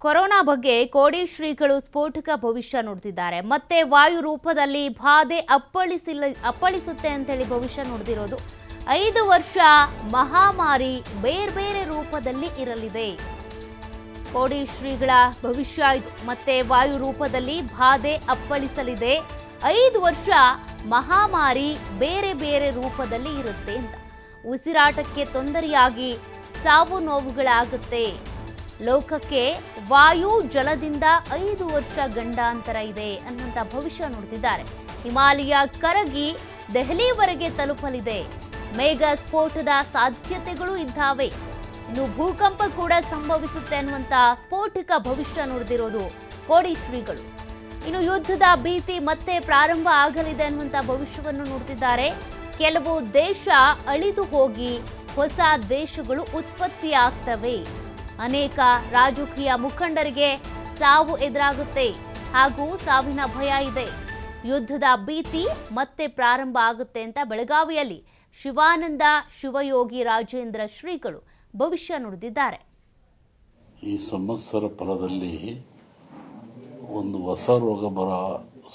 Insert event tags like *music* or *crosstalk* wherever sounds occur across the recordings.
Corona ಬಗ್ಗೆ ಕೋಡಿ ಶ್ರೀಗಳು ಸ್ಫೋಟಕ ಭವಿಷ್ಯ ನೋಡ್ತಿದ್ದಾರೆ. ಮತ್ತೆ ವಾಯು ರೂಪದಲ್ಲಿ ಬಾಧೆ ಅಪ್ಪಳಿಸಿಲ್ಲ, ಅಪ್ಪಳಿಸುತ್ತೆ ಅಂತೇಳಿ ಭವಿಷ್ಯ ನುಡಿದಿರೋದು ಐದು ವರ್ಷ ಮಹಾಮಾರಿ ಬೇರೆ ಬೇರೆ ರೂಪದಲ್ಲಿ ಇರಲಿದೆ. ಕೋಡಿ ಶ್ರೀಗಳ ಭವಿಷ್ಯ ಇದು. ಮತ್ತೆ ವಾಯು ರೂಪದಲ್ಲಿ ಬಾಧೆ ಅಪ್ಪಳಿಸಲಿದೆ. ಐದು ವರ್ಷ ಮಹಾಮಾರಿ ಬೇರೆ ಬೇರೆ ರೂಪದಲ್ಲಿ ಇರುತ್ತೆ ಅಂತ. ಉಸಿರಾಟಕ್ಕೆ ತೊಂದರೆಯಾಗಿ ಸಾವು ನೋವುಗಳಾಗುತ್ತೆ. ಲೋಕಕ್ಕೆ ವಾಯು ಜಲದಿಂದ ಐದು ವರ್ಷ ಗಂಡಾಂತರ ಇದೆ ಅನ್ನುವಂಥ ಭವಿಷ್ಯ ನೋಡ್ತಿದ್ದಾರೆ. ಹಿಮಾಲಯ ಕರಗಿ ದೆಹಲಿವರೆಗೆ ತಲುಪಲಿದೆ. ಮೇಘ ಸ್ಫೋಟದ ಸಾಧ್ಯತೆಗಳು ಇದ್ದಾವೆ. ಇನ್ನು ಭೂಕಂಪ ಕೂಡ ಸಂಭವಿಸುತ್ತೆ ಅನ್ನುವಂಥ ಸ್ಫೋಟಿಕ ಭವಿಷ್ಯ ನೋಡ್ದಿರೋದು ಕೋಡಿ ಶ್ರೀಗಳು. ಇನ್ನು ಯುದ್ಧದ ಭೀತಿ ಮತ್ತೆ ಪ್ರಾರಂಭ ಆಗಲಿದೆ ಅನ್ನುವಂಥ ಭವಿಷ್ಯವನ್ನು ನೋಡ್ತಿದ್ದಾರೆ. ಕೆಲವು ದೇಶ ಅಳಿದು ಹೋಗಿ ಹೊಸ ದೇಶಗಳು ಉತ್ಪತ್ತಿಯಾಗ್ತವೆ. ಅನೇಕ ರಾಜಕೀಯ ಮುಖಂಡರಿಗೆ ಸಾವು ಎದುರಾಗುತ್ತೆ ಹಾಗೂ ಸಾವಿನ ಭಯ ಇದೆ. ಯುದ್ಧದ ಭೀತಿ ಮತ್ತೆ ಪ್ರಾರಂಭ ಆಗುತ್ತೆ ಅಂತ ಬೆಳಗಾವಿಯಲ್ಲಿ ಶಿವಾನಂದ ಶಿವಯೋಗಿ ರಾಜೇಂದ್ರ ಶ್ರೀಗಳು ಭವಿಷ್ಯ ನುಡಿದಿದ್ದಾರೆ. ಈ ಸಂವತ್ಸರ ಫಲದಲ್ಲಿ ಒಂದು ಹೊಸ ರೋಗ ಬರ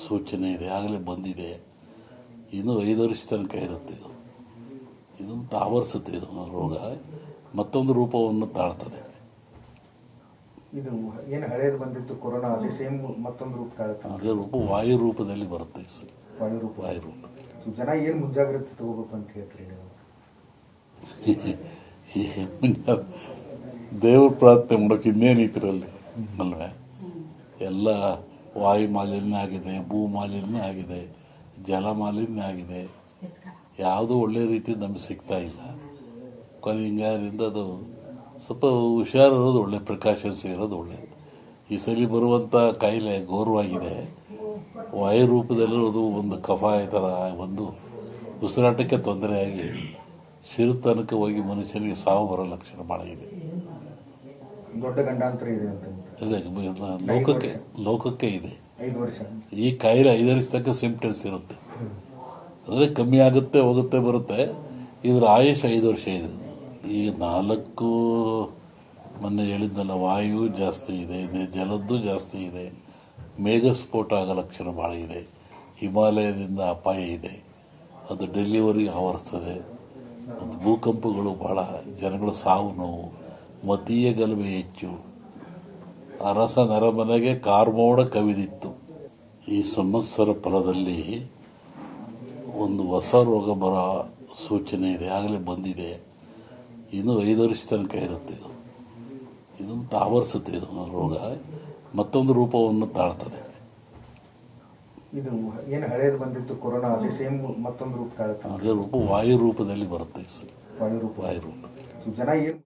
ಸೂಚನೆ ಇದೆ, ಆಗಲೇ ಬಂದಿದೆ. ಇನ್ನೂ ಐದು ವರ್ಷ ತನಕ ಇರುತ್ತೆ ಇದು. ಇದು ತಾವರಿಸುತ್ತೆ ಇದು ರೋಗ. ಮತ್ತೊಂದು ರೂಪವನ್ನು ತಾಳ್ತದೆ. ಇದು ಏನು ಹಳೆಯದು ಬಂದಿತ್ತು ಕೊರೋನಾ ಅದೇ ಸೇಮ್ ಮತ್ತೊಂದು ರೂಪ ತಾಳುತ್ತೆ ಅದೇ ರೂಪ ವಾಯು ರೂಪದಲ್ಲಿ ಬರುತ್ತೆ ಸರ್ ವಾಯು ರೂಪ. ವಾಯು ರೂಪದಲ್ಲಿ. ಜನ ಏನು ಮುಂಜಾಗ್ರತೆ ತಗೋಬೇಕು ಅಂತ ಹೇಳ್ತೀರಿ ನೀವು? *laughs* ದೇವ್ರ ಪ್ರಾರ್ಥನೆ ಮಾಡೋಕೆ ಇನ್ನೇನಿದ್ರಲ್ಲಿ ಅಲ್ವೇ? ಎಲ್ಲ ವಾಯು ಮಾಲಿನ್ಯ ಆಗಿದೆ ಭೂ ಮಾಲಿನ್ಯ ಆಗಿದೆ ಜಲ ಮಾಲಿನ್ಯ ಆಗಿದೆ. ಯಾವುದೂ ಒಳ್ಳೆ ರೀತಿ ನಮಗೆ ಸಿಗ್ತಾ ಇಲ್ಲ. ಕೊನೆ ಹಿಂಗಾರಿಂದ ಅದು ಸ್ವಲ್ಪ ಹುಷಾರಿರೋದು ಒಳ್ಳೆ ಪ್ರಿಕಾಷನ್ಸ್ ಇರೋದು ಒಳ್ಳೆಯದು ಈ ಸಲ ಬರುವಂಥ ಕಾಯಿಲೆ ಗೌರವಾಗಿದೆ ವಾಯು ರೂಪದಲ್ಲಿರೋದು ಒಂದು ಕಫ ಈ ಥರ ಒಂದು ಉಸಿರಾಟಕ್ಕೆ ತೊಂದರೆಯಾಗಿ ಸಿರುತನಕ್ಕೆ ಹೋಗಿ ಮನುಷ್ಯನಿಗೆ ಸಾವು ಬರೋ ಲಕ್ಷಣ ಭಾಳ ಇದೆ. ದೊಡ್ಡ ಗಂಡಾಂತರ ಇದೆ ಅದೇ ಲೋಕಕ್ಕೆ ಲೋಕಕ್ಕೆ ಇದೆ. ಈ ಕಾಯಿಲೆ ಐದರಿಸ ತಕ್ಕ ಸಿಂಪ್ಟಮ್ಸ್ ಇರುತ್ತೆ. ಅಂದರೆ ಕಮ್ಮಿ ಆಗುತ್ತೆ ಹೋಗುತ್ತೆ ಬರುತ್ತೆ. ಇದರ ಆಯುಷ್ ಐದು ವರ್ಷ ಇದೆ. ಈಗ ನಾಲ್ಕು ಮೊನ್ನೆ ಹೇಳಿದ್ದಲ್ಲ, ವಾಯು ಜಾಸ್ತಿ ಇದೆ ಇದೆ, ಜಲದ್ದು ಜಾಸ್ತಿ ಇದೆ, ಮೇಘಸ್ಫೋಟ ಆಗೋ ಲಕ್ಷಣ ಭಾಳ ಇದೆ, ಹಿಮಾಲಯದಿಂದ ಅಪಾಯ ಇದೆ, ಅದು ಡೆಲಿವರಿ ಆವರಿಸ್ತದೆ ಮತ್ತು ಭೂಕಂಪಗಳು ಭಾಳ, ಜನಗಳ ಸಾವು ನೋವು, ಮತೀಯ ಗಲಭೆ ಹೆಚ್ಚು. ಅರಸ ನರಮನೆಗೆ ಕಾರ್ಮೋಡ ಕವಿದಿತ್ತು. ಈ ಸಂವತ್ಸರ ಫಲದಲ್ಲಿ ಒಂದು ಹೊಸ ರೋಗ ಬರೋ ಸೂಚನೆ ಇದೆ, ಆಗಲೇ ಬಂದಿದೆ. ಇನ್ನು ಐದು ವರ್ಷ ತನಕ ಇರುತ್ತೆ ಇದು. ಇದು ತಾವರಿಸುತ್ತೆ ಆವರಿಸುತ್ತೆ ಇದು ರೋಗ. ಮತ್ತೊಂದು ರೂಪವನ್ನು ತಾಳ್ತದೆ. ಇದು ಏನು ಹಳೇದು ಬಂದಿತ್ತು ಕೊರೋನಾ ಅದೇ ಸೇಮ್ ಮತ್ತೊಂದು ರೂಪ ತಾಳುತ್ತೆ ಅದೇ ರೂಪ ವಾಯು ರೂಪದಲ್ಲಿ ಬರುತ್ತೆ ಸರ್ ವಾಯು ರೂಪ. ವಾಯು ರೂಪದಲ್ಲಿ. ಜನ ಏನು